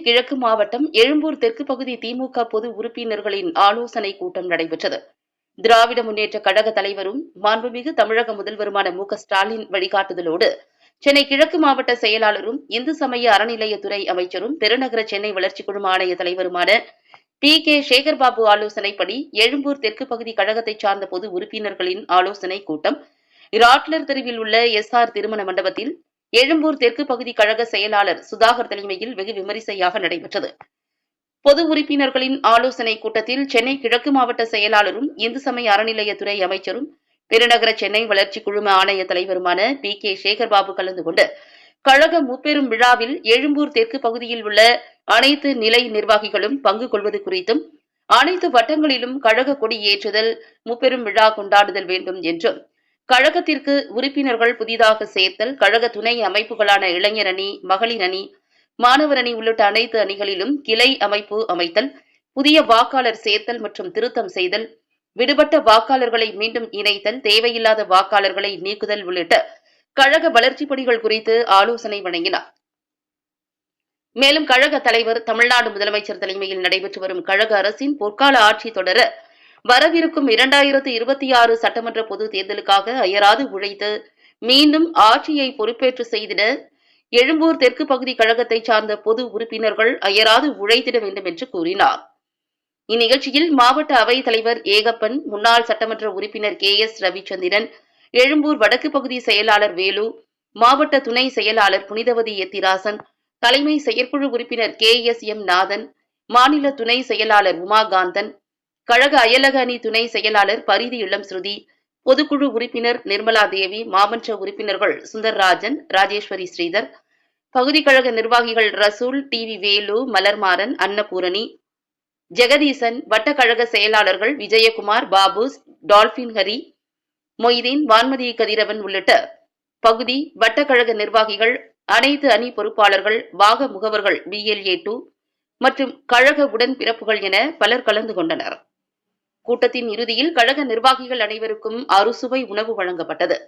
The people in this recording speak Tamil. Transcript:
கிழக்கு மாவட்டம் எழும்பூர் தெற்கு பகுதி திமுக பொது உறுப்பினர்களின் ஆலோசனை கூட்டம் நடைபெற்றது. திராவிட முன்னேற்ற கழக தலைவரும் மாண்புமிகு தமிழக முதல்வருமான மு ஸ்டாலின் வழிகாட்டுதலோடு சென்னை கிழக்கு மாவட்ட செயலாளரும் இந்து சமய அறநிலையத்துறை அமைச்சரும் பெருநகர சென்னை வளர்ச்சிக் குழும ஆணைய தலைவருமான பி கே சேகர்பாபு ஆலோசனைப்படி எழும்பூர் தெற்கு பகுதி கழகத்தைச் சார்ந்த பொது உறுப்பினர்களின் ஆலோசனை கூட்டம். ராட்லர் தெருவில் உள்ள எஸ் ஆர் திருமண மண்டபத்தில் எழும்பூர் தெற்கு பகுதி கழக செயலாளர் சுதாகர் தலைமையில் வெகு விமரிசையாக நடைபெற்றது. பொது உறுப்பினர்களின் ஆலோசனை கூட்டத்தில் சென்னை கிழக்கு மாவட்ட செயலாளரும் இந்து சமய அறநிலையத்துறை அமைச்சரும் பெருநகர சென்னை வளர்ச்சிக் குழும ஆணைய தலைவருமான பி. கே. சேகர்பாபு கலந்து கொண்டு கழக முப்பெரும் விழாவில் எழும்பூர் தெற்கு பகுதியில் உள்ள அனைத்து நிலை நிர்வாகிகளும் பங்கு கொள்வது குறித்தும் அனைத்து வட்டங்களிலும் கழக கொடி ஏற்றுதல் முப்பெரும் விழா கொண்டாடுதல் வேண்டும் என்றும் கழகத்திற்கு உறுப்பினர்கள் புதிதாக சேர்த்தல் கழக துணை அமைப்புகளான இளைஞர் அணி மகளிர் அணி மாணவர் அணி உள்ளிட்ட அனைத்து அணிகளிலும் கிளை அமைப்பு அமைத்தல் புதிய வாக்காளர் சேர்த்தல் மற்றும் திருத்தம் செய்தல் விடுபட்ட வாக்காளர்களை மீண்டும் இணைத்தல் தேவையில்லாத வாக்காளர்களை நீக்குதல் உள்ளிட்ட கழக வளர்ச்சிப் பணிகள் குறித்து ஆலோசனை வழங்கினார். மேலும் கழக தலைவர் தமிழ்நாடு முதலமைச்சர் தலைமையில் நடைபெற்று வரும் கழக அரசின் பொற்கால ஆட்சி தொடர வரவிருக்கும் இரண்டாயிரத்து இருபத்தி ஆறு சட்டமன்ற பொது தேர்தலுக்காக அயராது உழைத்து மீண்டும் ஆட்சியை பொறுப்பேற்று செய்திட எழும்பூர் தெற்கு பகுதி கழகத்தைச் சார்ந்த பொது உறுப்பினர்கள் அயராது உழைத்திட வேண்டும் என்று கூறினார். இந்நிகழ்ச்சியில் மாவட்ட அவைத் தலைவர் ஏகப்பன் முன்னாள் சட்டமன்ற உறுப்பினர் கே எஸ் ரவிச்சந்திரன் எழும்பூர் வடக்கு பகுதி செயலாளர் வேலு மாவட்ட துணை செயலாளர் புனிதவதி எத்திராசன் தலைமை செயற்குழு உறுப்பினர் கே எஸ் எம் நாதன் மாநில துணை செயலாளர் உமாகாந்தன் கழக அயலக அணி துணை செயலாளர் பரிதி இளம் ஸ்ருதி பொதுக்குழு உறுப்பினர் நிர்மலா தேவி மாமன்ற உறுப்பினர்கள் சுந்தர்ராஜன் ராஜேஸ்வரி ஸ்ரீதர் பகுதி கழக நிர்வாகிகள் ரசூல் டி வி வேலு மலர்மாறன் அன்னபூரணி ஜெகதீசன் வட்டக்கழக செயலாளர்கள் விஜயகுமார் பாபு டால்பின் ஹரி மொய்தீன் வான்மதி கதிரவன் உள்ளிட்ட பகுதி வட்டக்கழக நிர்வாகிகள் அனைத்து அணி பொறுப்பாளர்கள் பாக முகவர்கள் பிஎல்ஏ டூ மற்றும் கழக உடன் பிறப்புகள் என பலர் கலந்து கொண்டனர். கூட்டத்தின் இறுதியில் கழக நிர்வாகிகள் அனைவருக்கும் அறுசுவை உணவு வழங்கப்பட்டது.